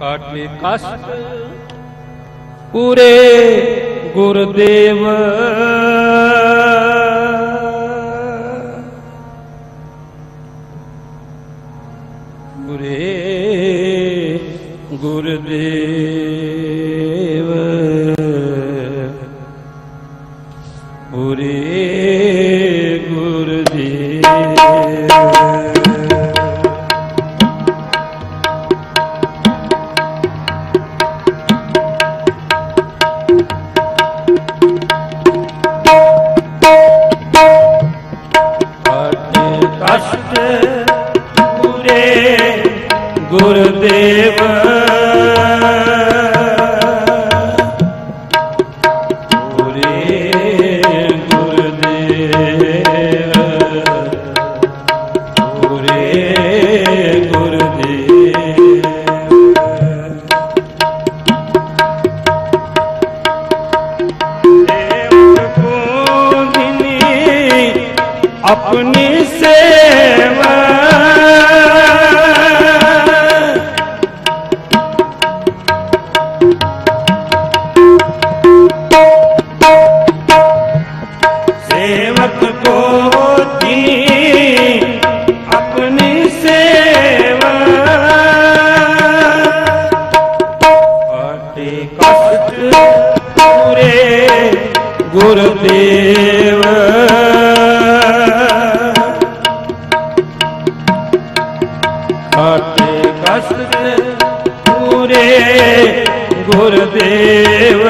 ਕਾਟੇ ਕਸ਼ਟ ਪੂਰੇ ਗੁਰਦੇਵ। ਪੂਰੇ ਗੁਰਦੇਵ। ਪੂਰੇ ਆਪਣੀ ਸੇਵਾ ਸੇਵਕ ਕੋ ਦਿਨੀ ਆਪਣੀ ਸੇਵਾ ਆਟੇ ਕਸ਼ਟ ਪੂਰੇ ਗੁਰਦੇਵ ਆਟੇ ਪੂਰੇ ਗੁਰਦੇਵ।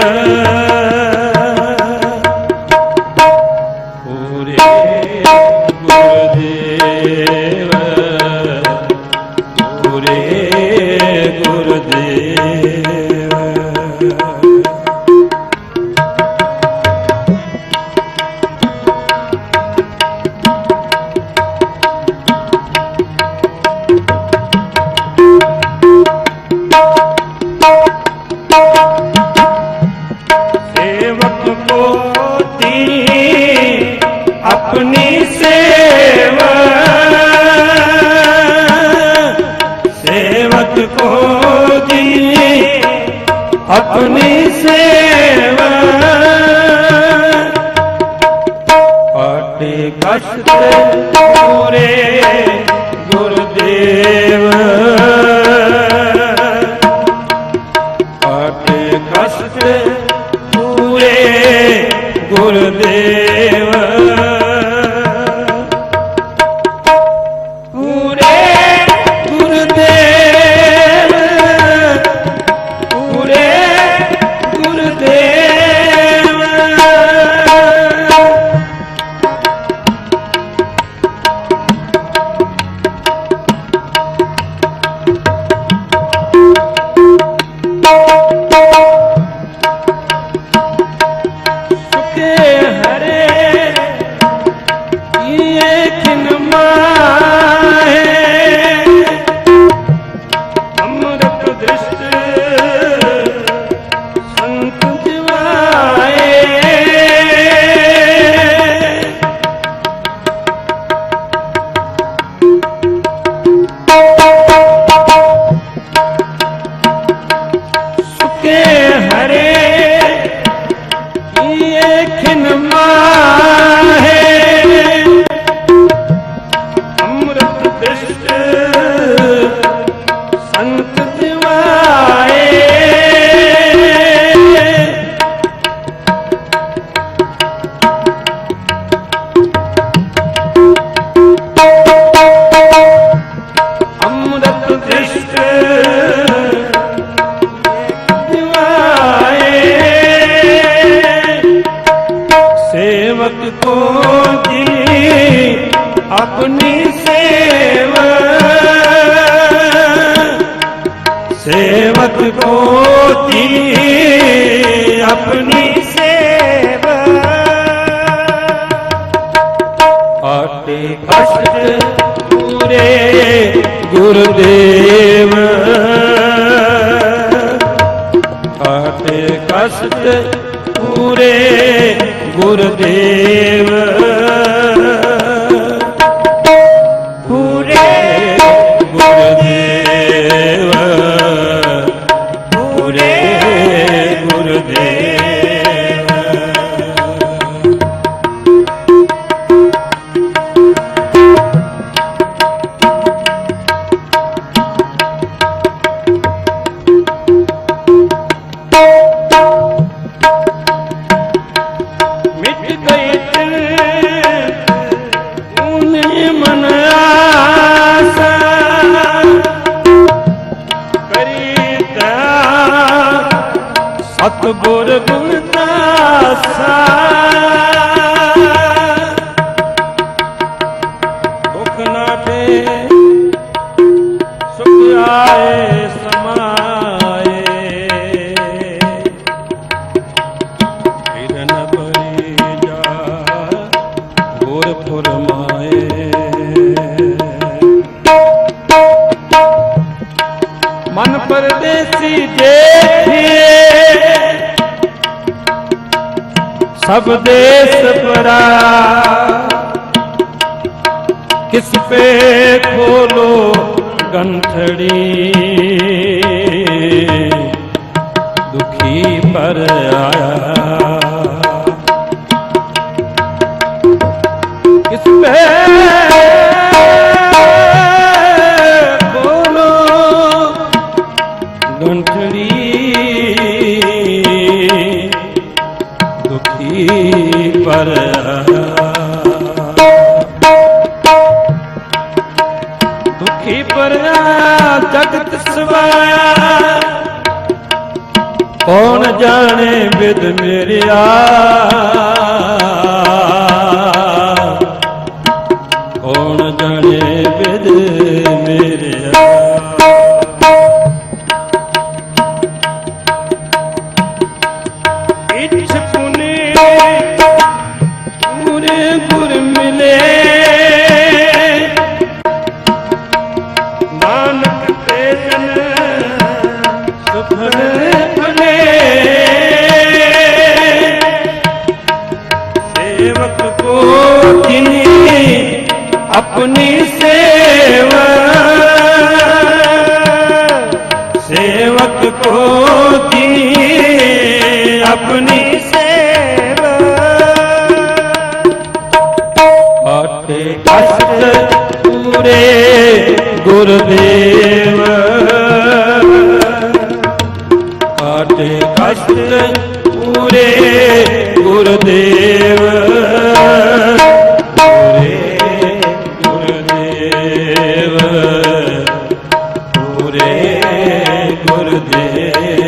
ਸੇਵਕ ਕੋ ਦੀ ਗੁਰਦੇਵ ਸੇਵਕ ਕੋ ਦੀ ਆਪਣੀ ਸੇਵਾ ਆਟੇ ਕਸ਼ਟ ਪੂਰੇ ਗੁਰਦੇਵ ਆਟੇ ਕਸ਼ਟ ਪੂਰੇ ਗੁਰਦੇਵ ਸੁਖ ਆਏ ਸਮਾਏ। ਹਿਰਨ ਬਰੀ ਜਾ ਗੁਰ ਫੁਰਮਾਏ। ਮਨ ਪਰਦੇਸੀ ਦੇਖੀਏ ਸਭ ਦੇਸ ਪਰਾ ਕਿਸ ਪੇ ਖੋਲੋ ਗੰਠੜੀ? ਦੁਖੀ ਪਰ ਆਇਆ। ਕਿਸ ਪੇ ਜਗਤ ਸਵਾਇਆ। ਕੌਣ ਜਾਣੇ ਵਿਦ ਮੇਰਿਆ? ਆਪਣੀ ਸੇਵਾ ਸੇਵਕ ਕੋ ਦੀ ਆਪਣੀ ਸੇਵਾ। ਆਟੇ ਅਸਤ ਪੂਰੇ ਗੁਰਦੇਵ। ਆਟੇ ਅਸਤ ਗੁਰਦੇਵ